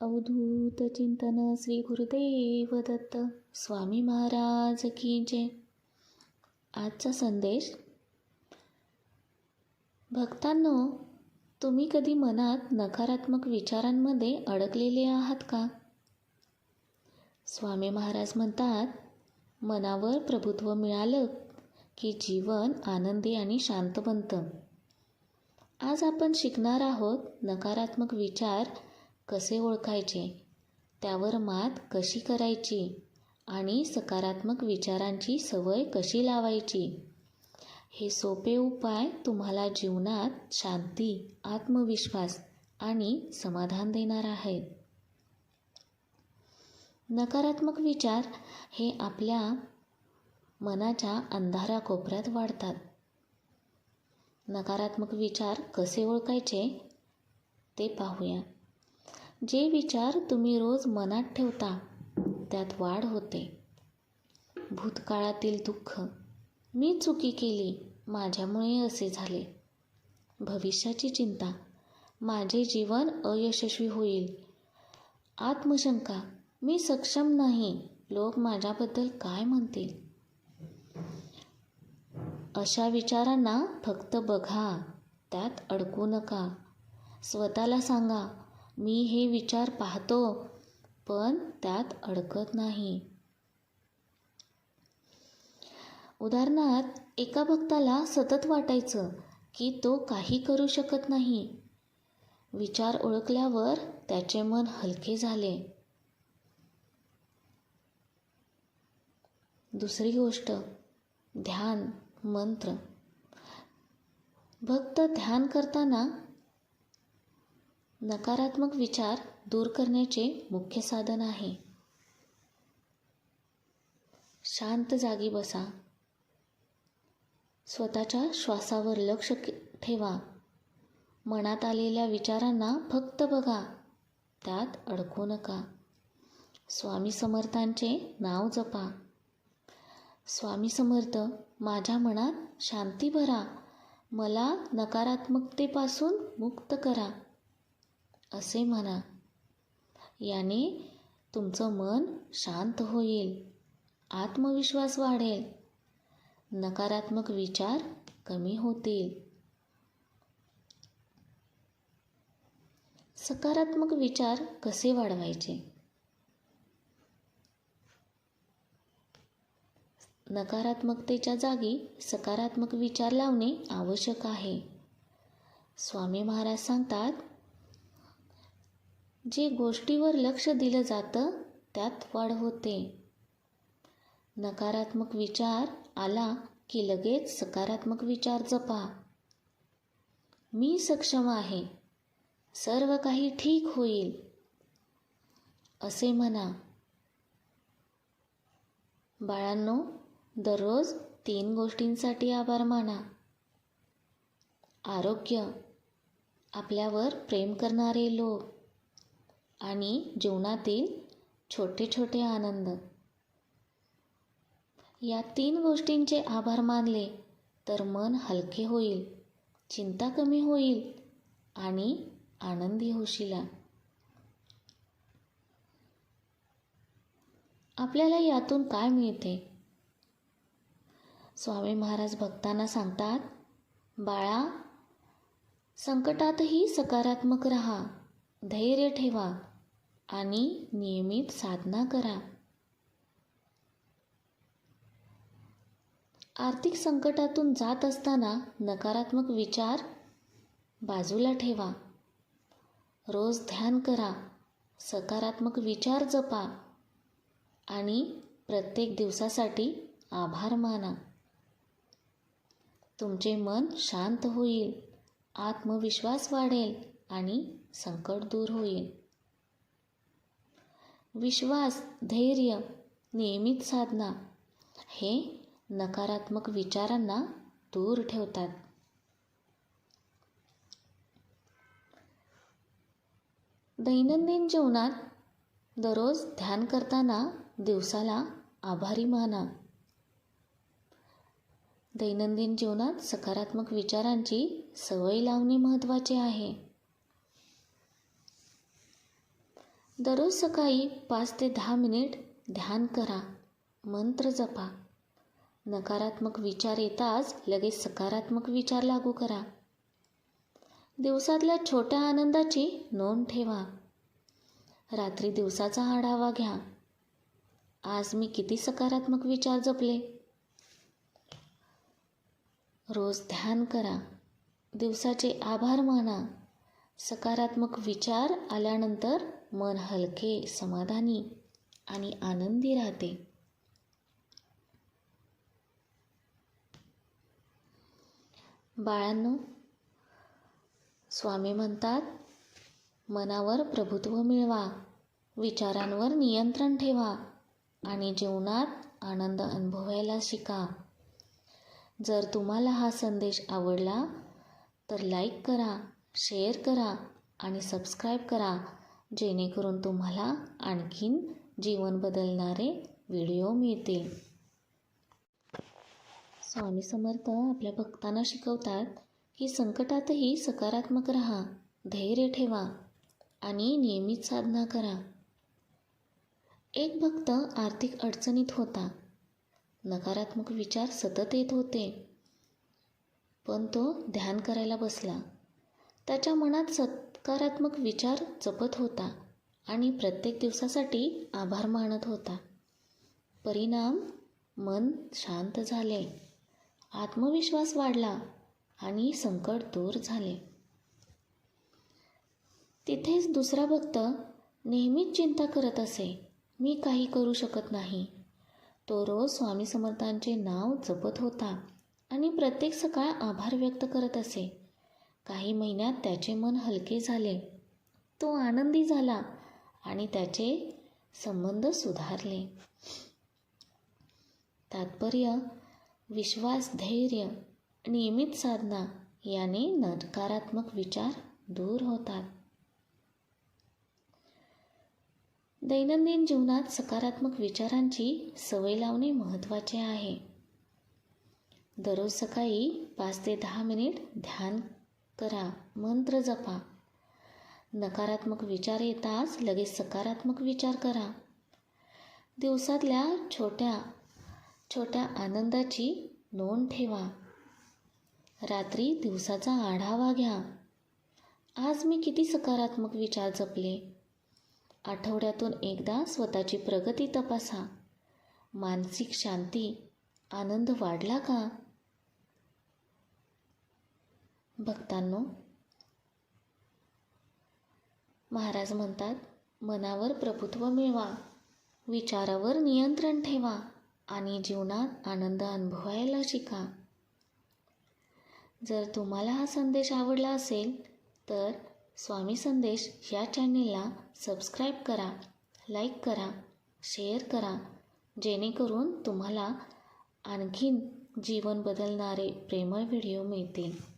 अवधूत चिंतन श्री गुरुदेव दत्त. स्वामी महाराज की जय. आजचा संदेश. भक्तांनो तुम्ही कधी मनात नकारात्मक विचारांमध्ये अडकलेले आहात का? स्वामी महाराज म्हणतात मनावर प्रभुत्व मिळालं की जीवन आनंदी आणि शांत बनतं आज आपण शिकणार आहोत नकारात्मक विचार कसे ओळखायचे? त्यावर मात कशी करायची? आणि सकारात्मक विचारांची सवय कशी लावायची? हे सोपे उपाय तुम्हाला जीवनात शांती आत्मविश्वास आणि समाधान देणार आहेत. नकारात्मक विचार हे आपल्या मनाच्या अंधारा कोपऱ्यात वाढतात. नकारात्मक विचार कसे ओळखायचे ते पाहूया. जे विचार तुम्ही रोज मनात ठेवता त्यात वाढ होते. भूतकाळातील दुःख मी चुकी केली माझ्यामुळे असे झाले. भविष्याची चिंता माझे जीवन अयशस्वी होईल. आत्मशंका मी सक्षम नाही लोक माझ्याबद्दल काय म्हणतील? अशा विचारांना फक्त बघा त्यात अडकू नका. स्वतःला सांगा मी हे विचार पाहतो पण त्यात अडकत नाही. उदाहरणार्थ एका भक्ताला सतत वाटायचं की तो काही करू शकत नाही. विचार ओळखल्यावर त्याचे मन हलके झाले. दुसरी गोष्ट ध्यान मंत्र. भक्त ध्यान करताना नकारात्मक विचार दूर करण्याचे मुख्य साधन आहे. शांत जागी बसा. स्वतःच्या श्वासावर लक्ष ठेवा. मनात आलेल्या विचारांना फक्त बघा. त्यात अडकू नका. स्वामी समर्थांचे नाव जपा. स्वामी समर्थ माझ्या मनात शांती भरा. मला नकारात्मकतेपासून मुक्त करा. असे म्हणा. याने तुमचं मन शांत होईल आत्मविश्वास वाढेल नकारात्मक विचार कमी होतील. सकारात्मक विचार कसे वाढवायचे? नकारात्मकतेच्या जागी सकारात्मक विचार लावणे आवश्यक आहे. स्वामी महाराज सांगतात जे गोष्टीवर लक्ष दिलं जातं त्यात वाढ होते. नकारात्मक विचार आला की लगेच सकारात्मक विचार जपा. मी सक्षम आहे. सर्व काही ठीक होईल. असे म्हणा. बाळांनो दररोज तीन गोष्टींसाठी आभार माना. आरोग्य. आपल्यावर प्रेम करणारे लोक. आणि जीवनातील छोटे छोटे आनंद. या तीन गोष्टींचे आभार मानले तर मन हलके होईल चिंता कमी होईल आणि आनंदी होशिला. आपल्याला यातून काय मिळते? स्वामी महाराज भक्तांना सांगतात बाळा संकटातही सकारात्मक रहा. धैर्य ठेवा आणि नियमित साधना करा. आर्थिक संकटातून जात असताना नकारात्मक विचार बाजूला ठेवा. रोज ध्यान करा सकारात्मक विचार जपा आणि प्रत्येक दिवसासाठी आभार माना. तुमचे मन शांत होईल आत्मविश्वास वाढेल आणि संकट दूर होईल. विश्वास धैर्य नियमित साधना हे नकारात्मक विचारांना दूर ठेवतात. दैनंदिन जीवनात दररोज ध्यान करताना दिवसाला आभारी माना दैनंदिन जीवनात सकारात्मक विचारांची सवय लावणे महत्त्वाचे आहे. दररोज सकाळी पाच ते दहा मिनिट ध्यान करा मंत्र जपा. नकारात्मक विचार येताच लगेच सकारात्मक विचार लागू करा. दिवसातल्या छोट्या आनंदाची नोंद ठेवा. रात्री दिवसाचा आढावा घ्या. आज मी किती सकारात्मक विचार जपले? रोज ध्यान करा. दिवसाचे आभार माना. सकारात्मक विचार आल्यानंतर मन हलके समाधानी आणि आनंदी राहते. बाळांनो स्वामी म्हणतात मनावर प्रभुत्व मिळवा विचारांवर नियंत्रण ठेवा आणि जीवनात आनंद अनुभवायला शिका. जर तुम्हाला हा संदेश आवडला तर लाईक करा शेअर करा आणि सबस्क्राईब करा जेणेकरून तुम्हाला आणखीन जीवन बदलणारे व्हिडिओ मिळतील. स्वामी समर्थ आपल्या भक्तांना शिकवतात की संकटातही सकारात्मक राहा धैर्य ठेवा आणि नियमित साधना करा. एक भक्त आर्थिक अडचणीत होता. नकारात्मक विचार सतत येत होते. पण तो ध्यान करायला बसला. त्याच्या मनात सकारात्मक विचार जपत होता आणि प्रत्येक दिवसासाठी आभार मानत होता. परिणाम मन शांत झाले. आत्मविश्वास वाढला आणि संकट दूर झाले. तिथेच दुसरा भक्त नेहमीच चिंता करत असे मी काही करू शकत नाही. तो रोज स्वामी समर्थांचे नाव जपत होता आणि प्रत्येक सकाळ आभार व्यक्त करत असे. काही महिन्यात त्याचे मन हलके झाले. तो आनंदी झाला आणि त्याचे संबंध सुधारले. तात्पर्य विश्वास धैर्य नियमित साधना याने नकारात्मक विचार दूर होतात. दैनंदिन जीवनात सकारात्मक विचारांची सवय लावणे महत्त्वाचे आहे. दररोज सकाळी पाच ते दहा मिनिट ध्यान करा मंत्र जपा. नकारात्मक विचार येताच लगेच सकारात्मक विचार करा. दिवसातल्या छोट्या छोट्या आनंदाची नोंद ठेवा. रात्री दिवसाचा आढावा घ्या. आज मी किती सकारात्मक विचार जपले? आठवड्यातून एकदा स्वतःची प्रगती तपासा. मानसिक शांती आनंद वाढला का? भक्तांनो महाराज म्हणतात मनावर प्रभुत्व मिळवा विचारावर नियंत्रण ठेवा आणि जीवनात आनंद अनुभवायला शिका. जर तुम्हाला हा संदेश आवडला असेल तर स्वामी संदेश या चॅनेलला सबस्क्राईब करा लाईक करा शेअर करा जेणेकरून तुम्हाला आणखीन जीवन बदलणारे प्रेमळ व्हिडिओ मिळतील.